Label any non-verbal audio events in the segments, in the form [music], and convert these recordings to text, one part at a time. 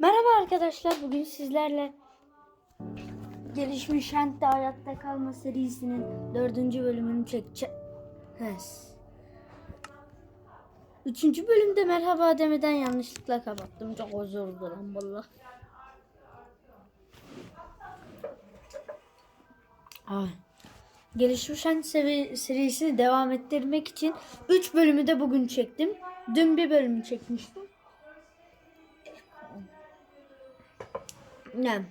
Merhaba arkadaşlar. Bugün sizlerle gelişmiş Hent'te hayatta kalma serisinin dördüncü bölümünü çekeceğiz. Üçüncü bölümde merhaba demeden yanlışlıkla kapattım. Çok özür dilerim valla. Gelişmiş Hent serisini devam ettirmek için 3 bölümü de bugün çektim. Dün bir bölümü çekmiştim. Ne?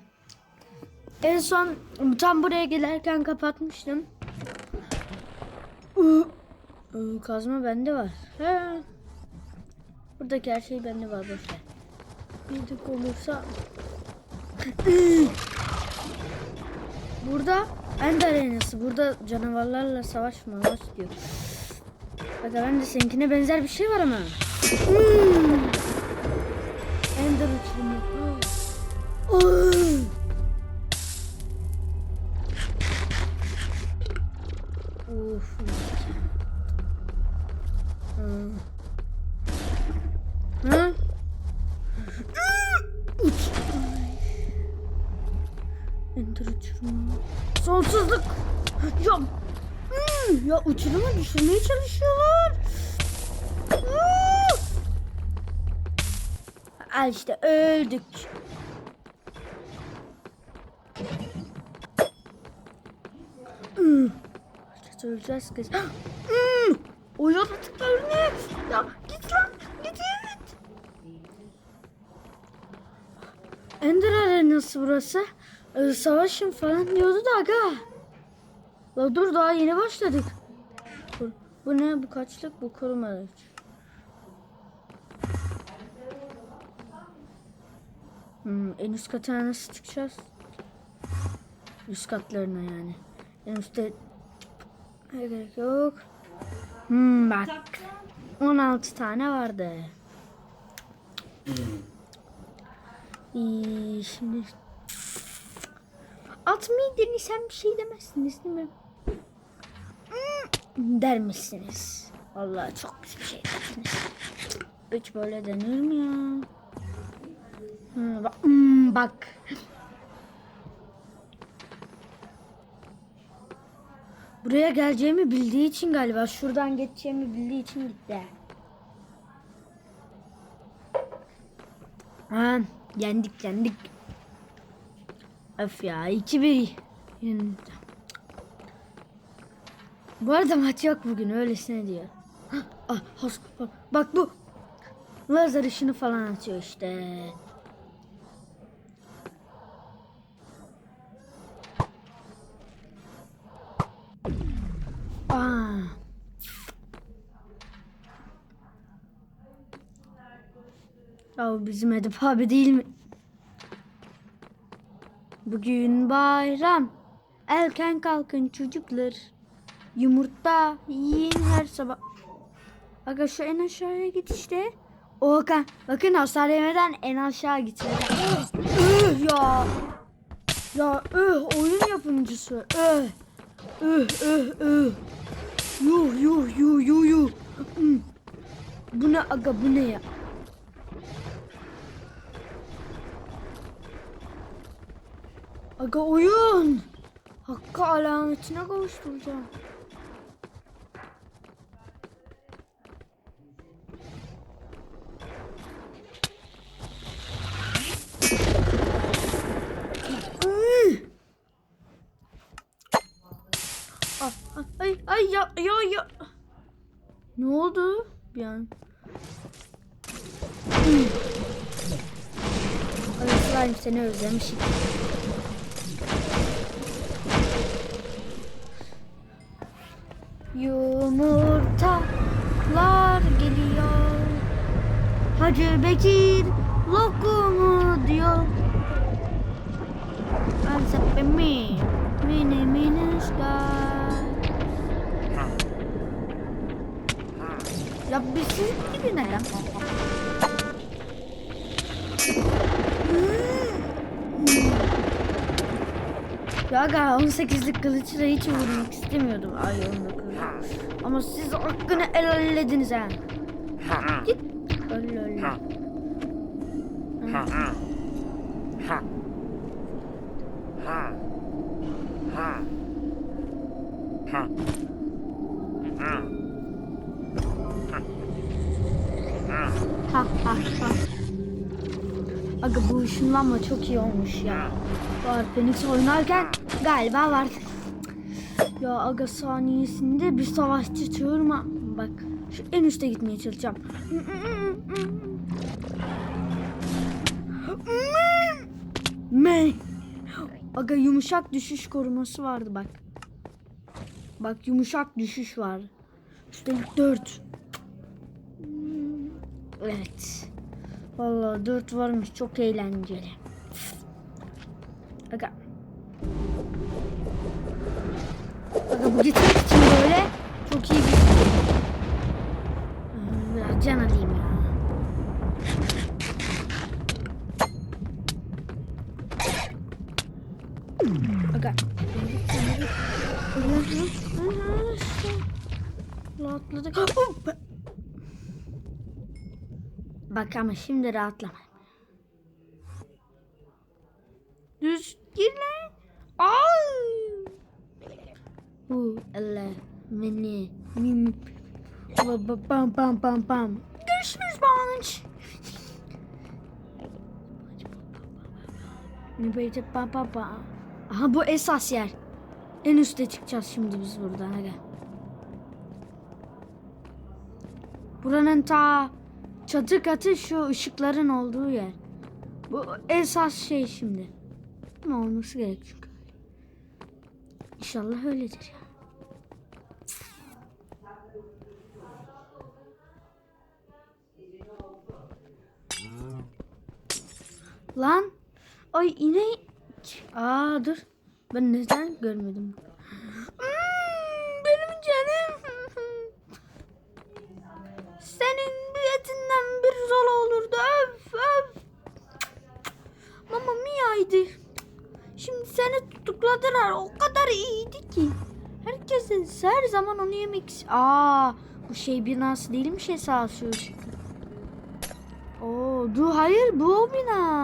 En son tam buraya gelirken kapatmıştım. Kazma bende var. He. Buradaki her şey bende var boşver. Yedik olursa. Iı. [laughs] Burada End arenası. Burada canavarlarla savaşma maç diyor. Bak ben de seninkine benzer bir şey var ama. Hmm. Ender uçurumu. Of. Hı? Uç. Ender uçurumu. Sonsuzluk. Ya. Hmm, Ya uçurumu düşürmeye çalışıyorlar. Al işte öldük. Hmm. Öleceğiz kız. [gasps] Hmm. O yaratıklar ne? Ya git lan git. Ender arenası burası. Ee, savaşın falan diyordu da aga. La dur daha yeni başladık. Bu, bu ne bu kaçlık bu korumalık. Hmm, en üst katına nasıl çıkacağız? Üst katlarına yani. Üstte Ne gerek yok. Hmm, bak. 16 tane vardı. İyi, şimdi atmayı denesem bir şey demezsiniz değil mi? Hmm, der misiniz? Vallahi çok güzel bir şey dersiniz. Hiç böyle denir mi ya? Hmm, bak. hmm, bak. Buraya geleceğimi bildiği için galiba şuradan geçeceğimi bildiği için gitti. Ha, yendik yendik. Öf ya 2-1 yenildi. Bu arada maç yok bugün öylesine diyor. Ah, bak, bak bu. Lazer ışını falan atıyor işte. Ya bizim Edip abi değil mi? Bugün bayram. Erken kalkın çocuklar. Yumurta yiyin her sabah. Aga şu en aşağıya git işte. O Hakan. Bakın hasar yemeden en aşağı git. Üh ya. Ya öh oyun yapımcısı. Öh. Öh öh öh. Yuh yuh yuh yuh yuh. Hmm. Bu ne aga bu ne ya? Aga oyun. Hakkı alametine kavuşturacağım. Ah, ah, Ay ay ya ya ya. Ne oldu? Bir an. Ay slime seni özlemişim. Bekir lokumu diyor. So me, mini mini sky. Ya bir siz gibi? Ya aga 18'lik kılıçla hiç vurmak istemiyordum. Ay 19. Ama siz hakkını ellediniz ha. Git. Ha ha ha. Aga bu ışınlanma çok iyi olmuş ya. Var Phoenix oynarken galiba var. Ya aga saniyesinde bir savaşçı çağırma. Bak şu en üste gitmeye çalışacağım. Me. Aga yumuşak düşüş koruması vardı bak. Bak yumuşak düşüş var. Üstelik 4. Evet. Vallahi 4 varmış çok eğlenceli. Aga. Aga bu gitmek için böyle çok iyi bir Biraz can alayım ya. Aga. Rahatladık. Bak ama şimdi rahatlama. Düz gir lan. Ay. Bu elle beni mim Ba- ba- Bam bam bam bam. Görüşürüz Banç. Bam bam bam. Aha bu esas yer. En üste çıkacağız şimdi biz buradan. Hadi. Buranın ta çatı katı şu ışıkların olduğu yer. Bu esas şey şimdi. Ne olması gerek çünkü. İnşallah öyledir ya. Lan. Ay inek. Aa dur. Ben neden görmedim? Hmm, benim canım. Senin bir etinden bir zola olurdu. Öf öf. Mama Mia'ydı. Şimdi seni tutukladılar. O kadar iyiydi ki. Herkesin her zaman onu yemek... Aa, bu şey binası değilmiş esas şu. Oo, du hayır bu o bina.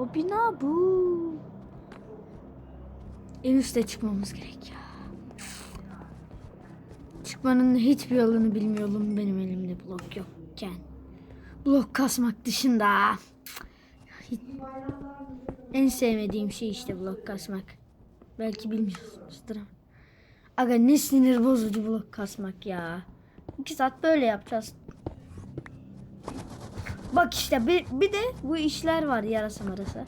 O bina bu. En üste çıkmamız gerek ya. Çıkmanın hiçbir yolunu bilmiyorum benim elimde blok yokken. Blok kasmak dışında. Hiç- En sevmediğim şey işte blok kasmak. Belki bilmiyorsunuzdur ama. Aga ne sinir bozucu blok kasmak ya. İki saat böyle yapacağız. Bak işte bir, bir de bu işler var yarasa marasa.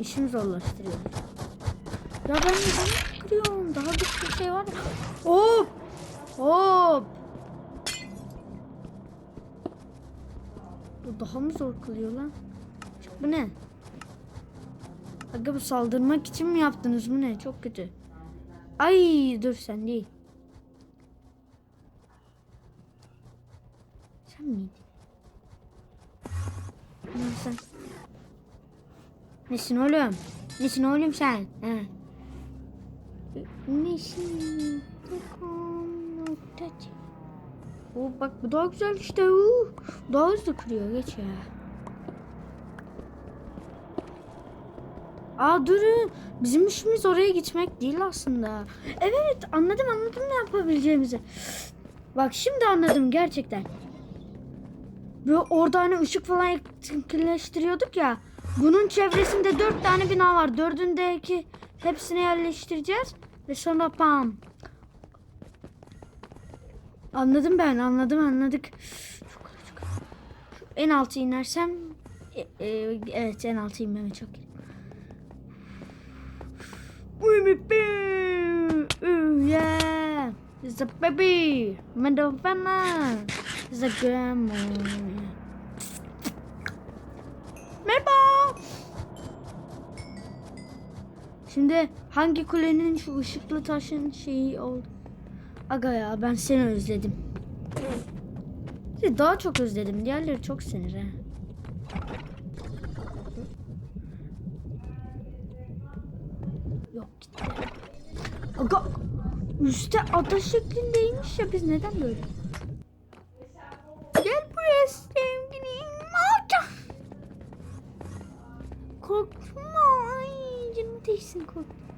İşimi zorlaştırıyor. Ya ben neden kırıyorum? Daha bir şey var. Hop! Hop! Bu daha mı zor kılıyor lan? Bu ne? Aga bu saldırmak için mi yaptınız bu ne? Çok kötü. Ay dur sen değil. Sen miydin? Lan sen. Nesin oğlum? Nesin oğlum sen? He. Nesin? O bak bu daha güzel işte. Uh. Daha hızlı kırıyor geç ya. Aa durun. Bizim işimiz oraya gitmek değil aslında. Evet anladım anladım ne yapabileceğimizi. Bak şimdi anladım gerçekten. Böyle orada hani ışık falan etkileştiriyorduk ya. Bunun çevresinde dört tane bina var. Dördündeki hepsini yerleştireceğiz. Ve sonra pam. Anladım ben anladım anladık. En altı inersem e, e, evet en altı inmeme çok iyi. Yeah. It's a baby. Madonna. It's a grandma. Merhaba. Şimdi hangi kulenin şu ışıklı taşın şeyi oldu? Aga ya ben seni özledim. Daha çok özledim. Diğerleri çok sinir ha. Yok gitti. Aga üstte ada şeklindeymiş ya biz neden böyle? 酷的。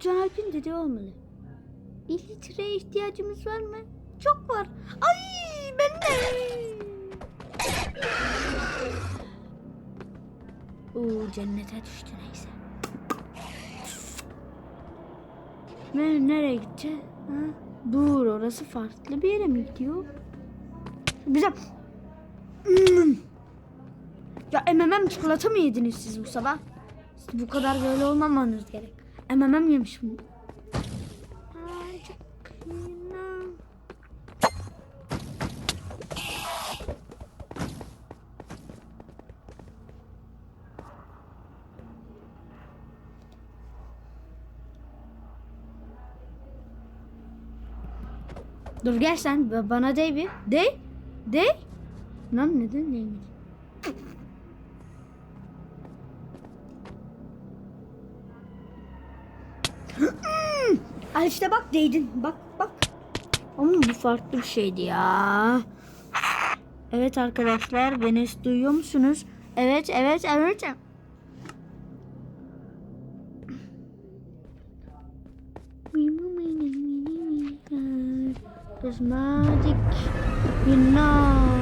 Bu Cahit'in dediği olmalı. 1 litreye ihtiyacımız var mı? Çok var. Ay ben de. Oo cennete düştü neyse. Ne, nereye gideceğiz? Ha? Dur orası farklı bir yere mi gidiyor? Güzel. Ya MMM çikolata mı yediniz siz bu sabah? Bu kadar böyle olmamanız gerek. MMM yemişim. Dur gel sen ba- bana dey bir. Dey. Dey. Lan neden değmedi? Al işte bak değdin. Bak bak. Ama bu farklı bir şeydi ya. Evet arkadaşlar beni duyuyor musunuz? Evet evet evet. Magic, you know.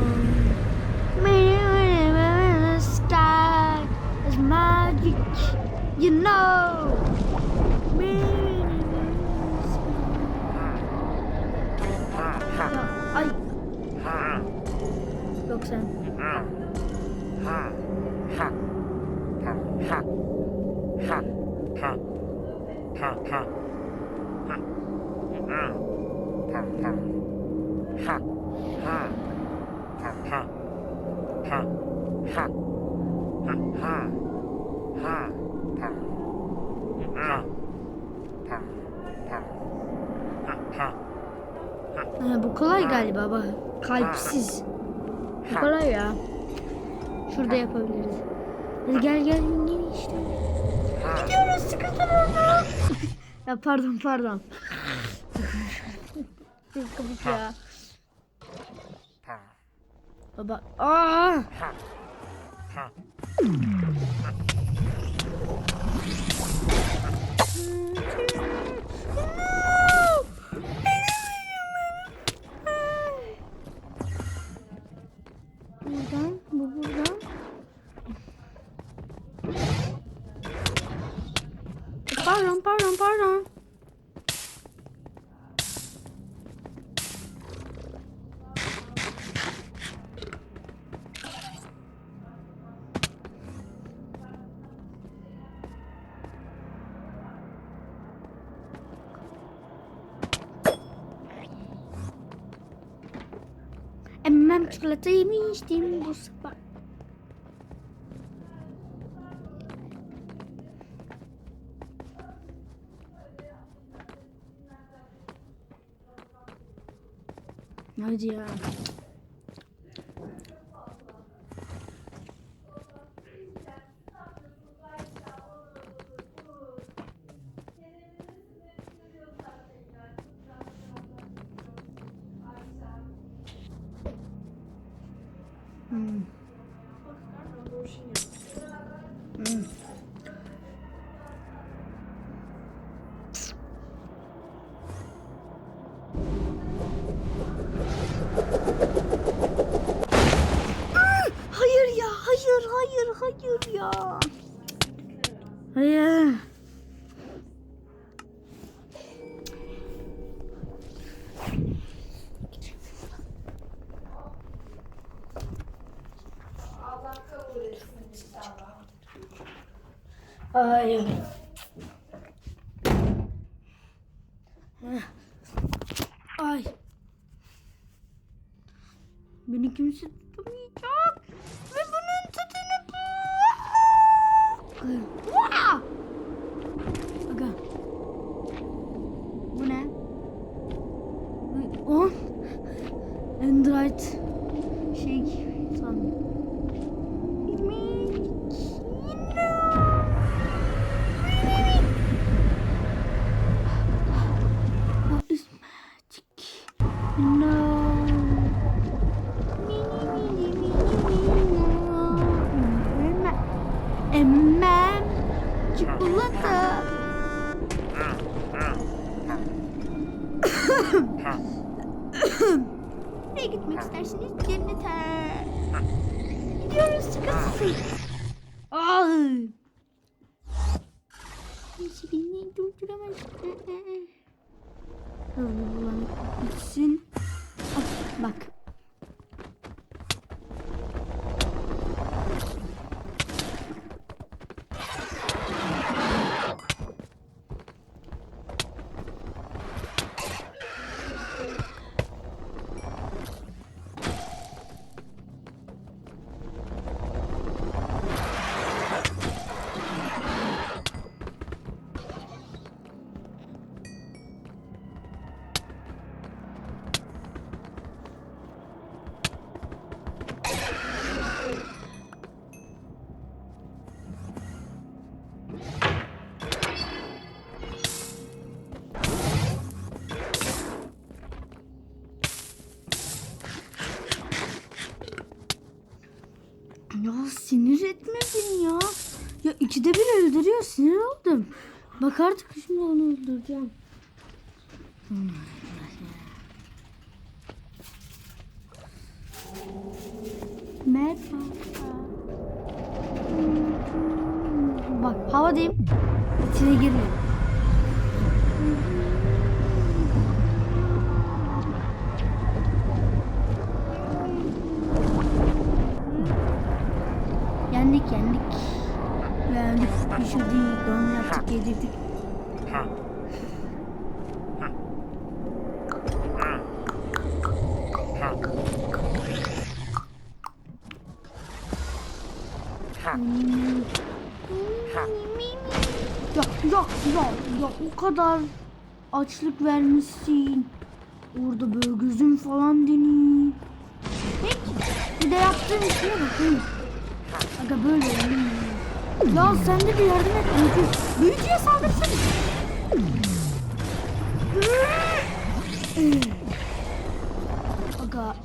Sky is magic, you know. Ha, bu kolay galiba bak. Kalpsiz. Bu kolay ya. Şurada yapabiliriz. Hadi gel gel gel işte. Gidiyoruz sıkıntı orada. [laughs] ya pardon pardon. Çok komik ya. Baba. Aa! Çikolata yemiştim bu sabah. Hadi ya. Beni kimse tutamayacak. Ve bunun Android şey sandım. What is magic? No. Emmem çikolata. Nereye gitmek istersiniz? Cennete. Gidiyoruz çıkasın. Ay. Neyse beni durduramaz. Hızlı. Ah, bak. Öldürüyor sinir oldum. Bak artık şimdi onu öldüreceğim. Merhaba. Bak havadayım. İçine girme. Yedirdik. Ya ya ya ya o kadar açlık vermişsin. Orada böyle gözüm falan deniyor. Peki bir de yaptığın şeye bakayım. Aga böyle oynayayım ya. Sen de bir yardım et. Büyücü, büyücüye saldırsana. Aga.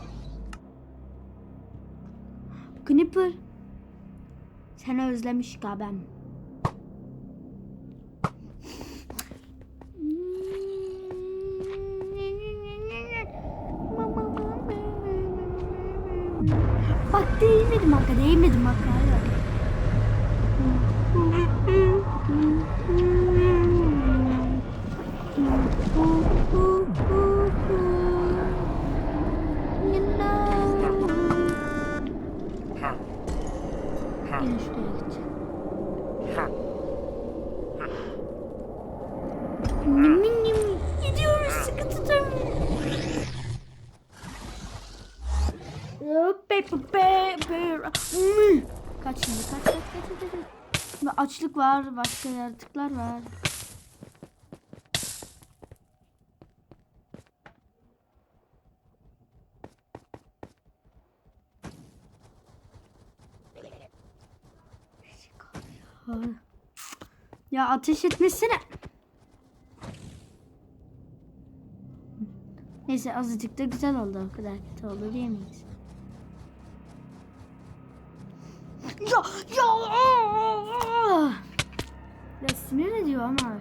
Knipper. Seni özlemiş gabem. Kaç şimdi kaç kaç kaç kaç. kaç. Açlık var başka yaratıklar var. Ya ateş etmesine. Neyse azıcık da güzel oldu. O kadar kötü oldu diyemeyiz. Ya ya. Ya sinir ediyor ama.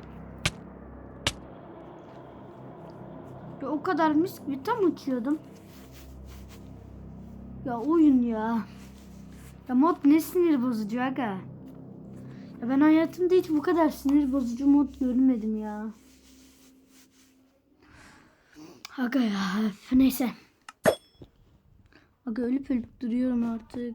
Ya o kadar mis gibi tam uçuyordum. Ya oyun ya. Ya mod ne sinir bozucu aga. Ya ben hayatımda hiç bu kadar sinir bozucu mod görmedim ya. Aga ya neyse. Aga ölüp ölüp duruyorum artık.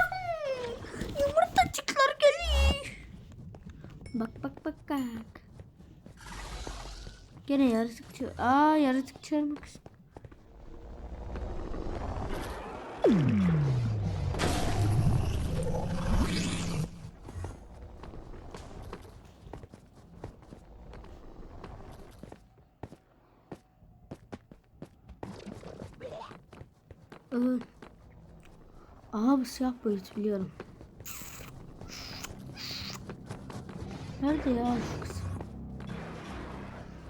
Gene yaratık çağır. Aa yaratık çağırmak Evet. Aha bu siyah boyut biliyorum. Nerede ya şu kız?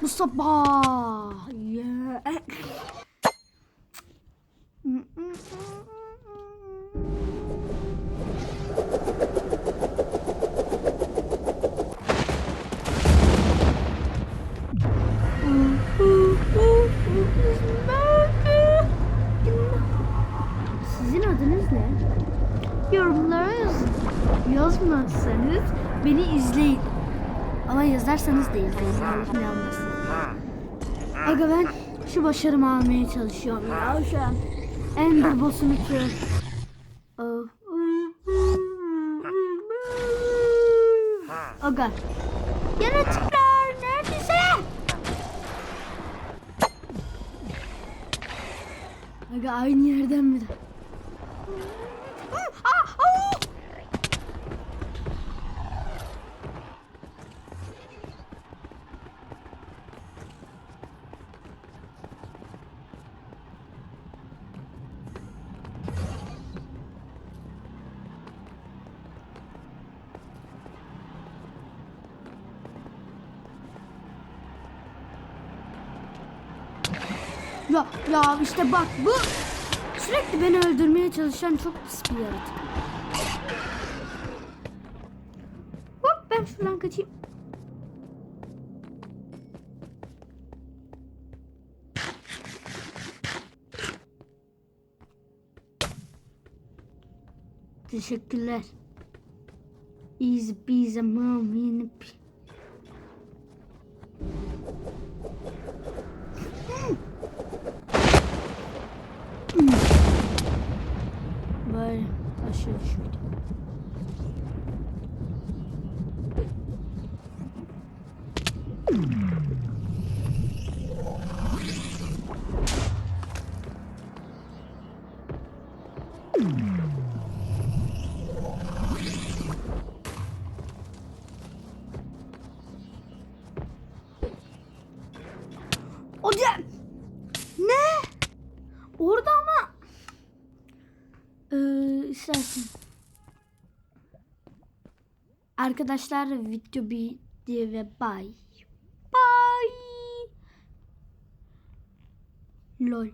Mustafa. Yeah. Sizin adınız ne? Yorumlara yazın. Yazmazsanız beni izleyin. Ama yazarsanız da izleyin. Aga ben şu başarımı almaya çalışıyorum ya şu an. Ender boss'unu kill. Oh. Aga. Yaratıklar neredeyse? Aga aynı yerden mi? Ya ya işte bak bu sürekli beni öldürmeye çalışan çok pis bir yaratık. Hop ben şuradan kaçayım. Teşekkürler. Is be the moment. Böyle aşağı düşmedim. Arkadaşlar video bitti ve bye. Bye. Lol.